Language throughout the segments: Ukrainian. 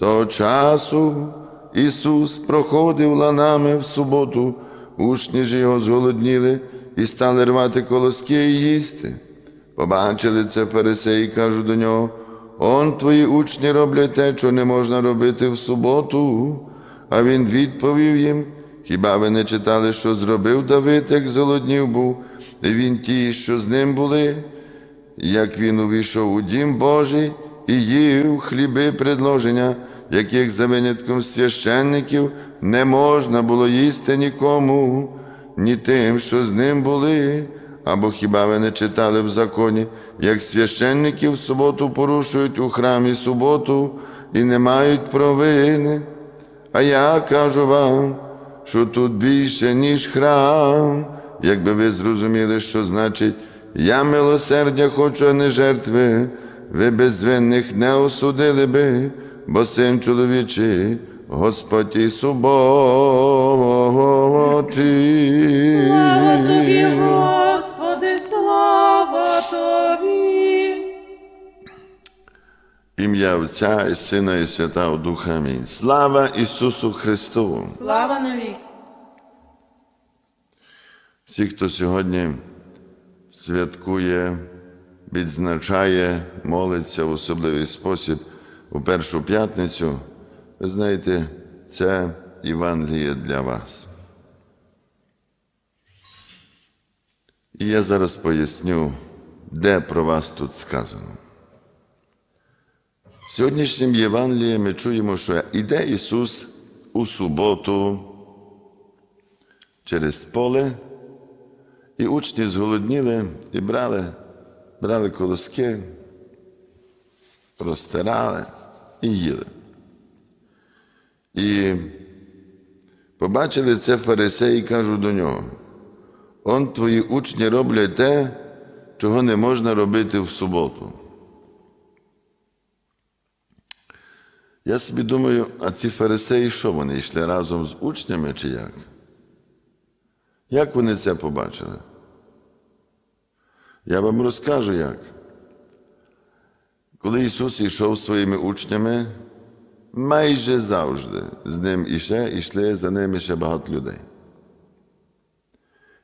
Того часу Ісус проходив ланами в суботу, учні ж його зголодніли і стали рвати колоски і їсти. Побачили це фарисеї, кажуть до нього, он твої учні роблять те, що не можна робити в суботу. А він відповів їм, хіба ви не читали, що зробив Давид, як золоднів був, і він ті, що з ним були, як він увійшов у дім Божий і їв хліби предложення, яких за винятком священників не можна було їсти нікому, ні тим, що з ним були. Або хіба ви не читали в законі, як священники суботу порушують у храмі суботу і не мають провини? А я кажу вам, що тут більше, ніж храм, якби ви зрозуміли, що значить я милосердя хочу, а не жертви, ви безвинних не осудили би, бо син чоловічий, Господь і суботи. Слава тобі, Господи, слава тобі. Ім'я Отця і Сина і Святого Духа. Амінь. Слава Ісусу Христу! Слава навік. Всі, хто сьогодні святкує, відзначає, молиться в особливий спосіб у першу п'ятницю, ви знаєте, це Євангеліє для вас. І я зараз поясню, де про вас тут сказано. В сьогоднішнім Євангелії ми чуємо, що іде Ісус у суботу через поле, і учні зголодніли і брали, брали колоски, простирали і їли. І побачили це фарисеї і кажуть до нього: он твої учні роблять те, чого не можна робити в суботу. Я собі думаю, а ці фарисеї, що вони йшли разом з учнями чи як? Як вони це побачили? Я вам розкажу як. Коли Ісус йшов своїми учнями, майже завжди з ним іще, йшли за ними ще багато людей.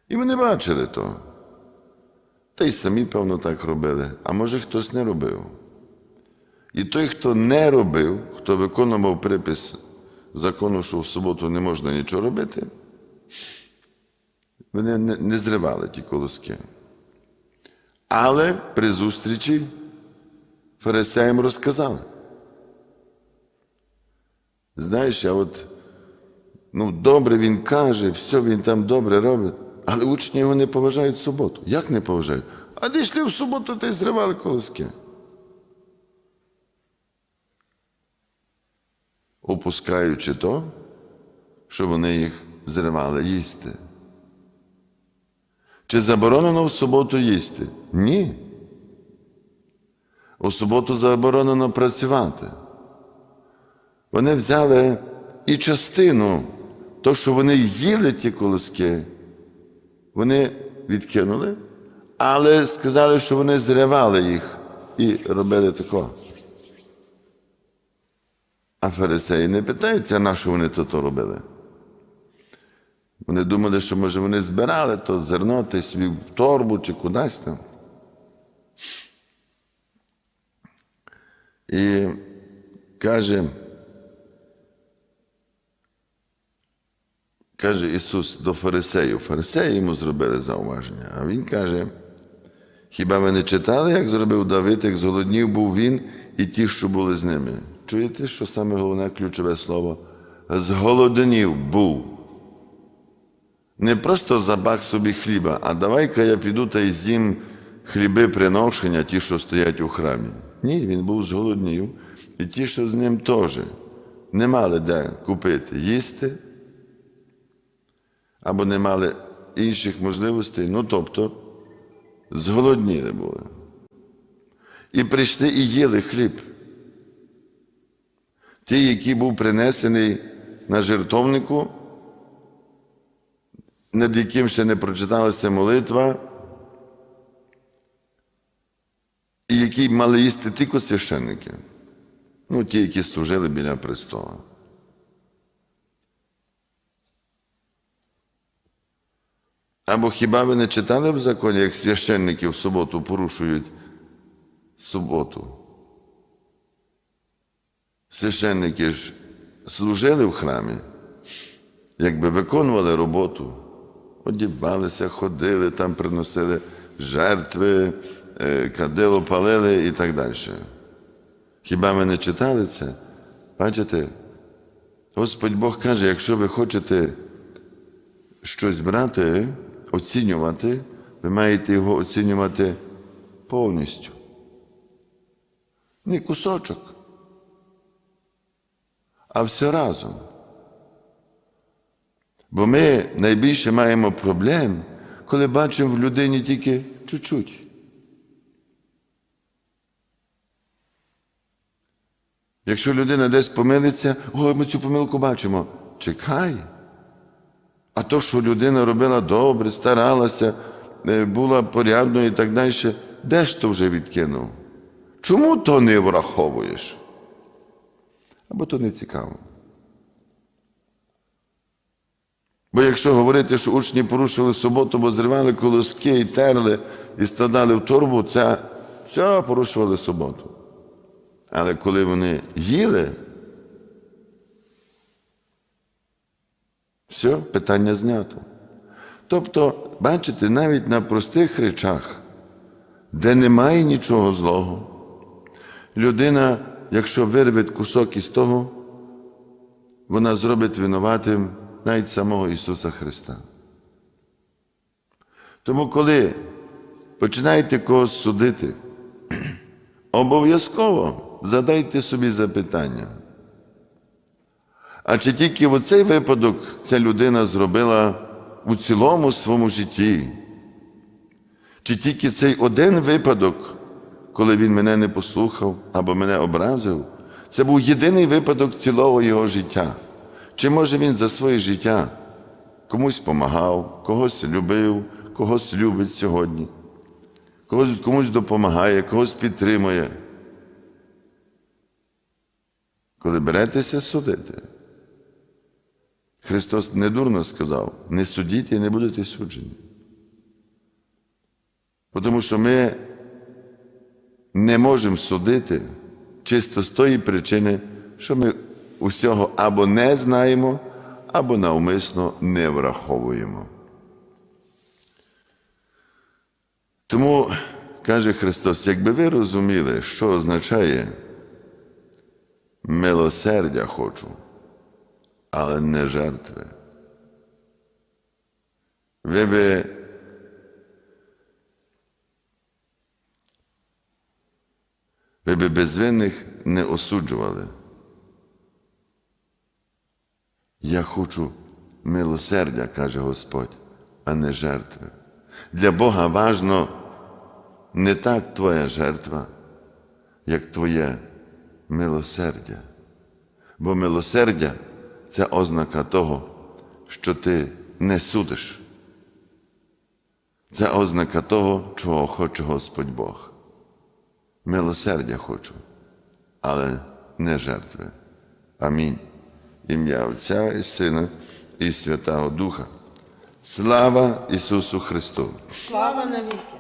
І вони бачили то. Та й самі, певно, так робили, а може хтось не робив. І той, хто не робив, хто виконував припис закону, що в суботу не можна нічого робити, вони не зривали ті колоски. Але при зустрічі фарисеям розказали. Знаєш, а от ну, добре він каже, все він там добре робить, але учні його не поважають в суботу. Як не поважають? А де йшли в суботу та й зривали колоски. Опускаючи то, що вони їх зривали їсти. Чи заборонено в суботу їсти? Ні. У суботу заборонено працювати. Вони взяли і частину, то, що вони їли ті колоски, вони відкинули, але сказали, що вони зривали їх і робили тако. А фарисеї не питаються, на що вони то робили. Вони думали, що може вони збирали то зерно ти собі в торбу чи кудись там. І каже, каже Ісус до фарисеїв. Фарисеї йому зробили зауваження. А Він каже, хіба ви не читали, як зробив Давид, як зголоднів був він і ті, що були з ними? Чуєте, що саме головне ключове слово? Зголоднів був. Не просто забак собі хліба, а давай-ка я піду та й з'їм хліби приношення, ті, що стоять у храмі. Ні, він був зголоднів. І ті, що з ним теж не мали де купити їсти, або не мали інших можливостей, ну тобто зголодніли були. І прийшли і їли хліб. Ті, який був принесений на жертовнику, над яким ще не прочиталася молитва, і який мали їсти тільки священники. Ну, ті, які служили біля престола. Або хіба ви не читали в законі, як священники в суботу порушують суботу? Священники ж служили в храмі, якби виконували роботу, одівалися, ходили, там приносили жертви, кадило палили і так далі. Хіба ми не читали це? Бачите, Господь Бог каже, якщо ви хочете щось брати, оцінювати, ви маєте його оцінювати повністю. Не кусочок, а все разом. Бо ми найбільше маємо проблем, коли бачимо в людині тільки чуть-чуть. Якщо людина десь помилиться, о, ми цю помилку бачимо. Чекай. А то, що людина робила добре, старалася, е, була порядною і так далі, де ж то вже відкинув? Чому то не враховуєш? Або то не цікаво. Бо якщо говорити, що учні порушили суботу, бо зривали колоски і терли і складали в торбу, це все порушували суботу. Але коли вони їли, все, питання знято. Тобто, бачите, навіть на простих речах, де немає нічого злого, людина, якщо вирве кусок із того, вона зробить винуватим навіть самого Ісуса Христа. Тому, коли починаєте когось судити, обов'язково задайте собі запитання. А чи тільки в цей випадок ця людина зробила у цілому своєму житті? Чи тільки цей один випадок, коли він мене не послухав або мене образив, це був єдиний випадок цілого його життя? Чи може він за своє життя комусь помагав, когось любив, когось любить сьогодні, когось комусь допомагає, когось підтримує? Коли беретеся судити, Христос недурно сказав: не судіть і не будете суджені. Тому що ми не можемо судити чисто з тої причини, що ми усього або не знаємо, або навмисно не враховуємо. Тому каже Христос, якби ви розуміли, що означає милосердя хочу, але не жертви. Ви би ви би безвинних не осуджували. Я хочу милосердя, каже Господь, а не жертви. Для Бога важно не так твоя жертва, як твоє милосердя. Бо милосердя це ознака того, що ти не судиш. Це ознака того, чого хоче Господь Бог. Милосердя хочу, але не жертви. Амінь. Ім'я Отця і Сина і Святого Духа. Слава Ісусу Христу! Слава навіки.